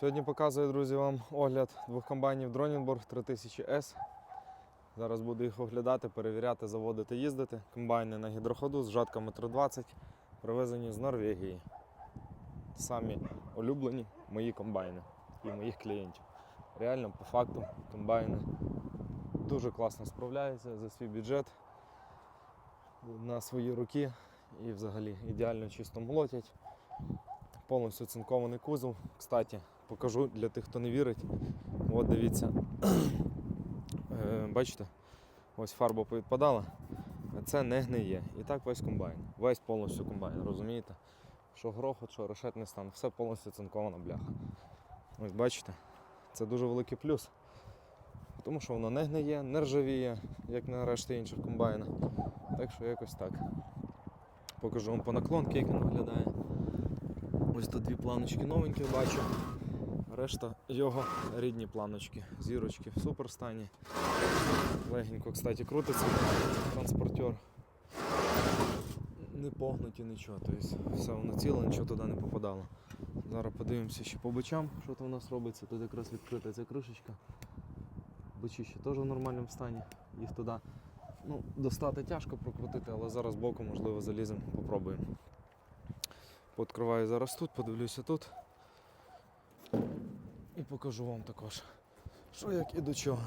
Сьогодні показую, друзі, вам огляд двох комбайнів Дронінборг 3000S. Зараз буду їх оглядати, перевіряти, заводити, їздити. Комбайни на гідроходу з жатками 320, привезені з Норвегії. Самі улюблені мої комбайни і моїх клієнтів. Реально, по факту, комбайни дуже класно справляються за свій бюджет на свої руки і взагалі ідеально чисто молотять. Повністю цинкований кузов. Кстати, покажу для тих, хто не вірить. От дивіться. Е, Бачите, ось фарба повідпадала. Це не гниє. І так весь комбайн. Весь повністю комбайн, розумієте? Що грохот, що решетний стан, все повністю цинкована бляха. Ось бачите, це дуже великий плюс. Тому що воно не гниє, не ржавіє, як на решті інших комбайнах. Так що якось так. Покажу вам по наклонки, як він виглядає. Ось тут дві планочки новенькі бачу. Решта його рідні планочки. Зірочки в супер стані. Легенько, кстати, крутиться транспортер. Не погнуті нічого, тобто все воно ціле, нічого туди не попадало. Зараз подивимося ще по бочам, що там у нас робиться. Тут якраз відкрита ця кришечка. Бочі ще теж в нормальному стані. Їх туди ну, достати тяжко прокрутити, але зараз боком, можливо, заліземо, попробуємо. Пооткриваю зараз тут, подивлюся тут. І покажу вам також, що як і до чого.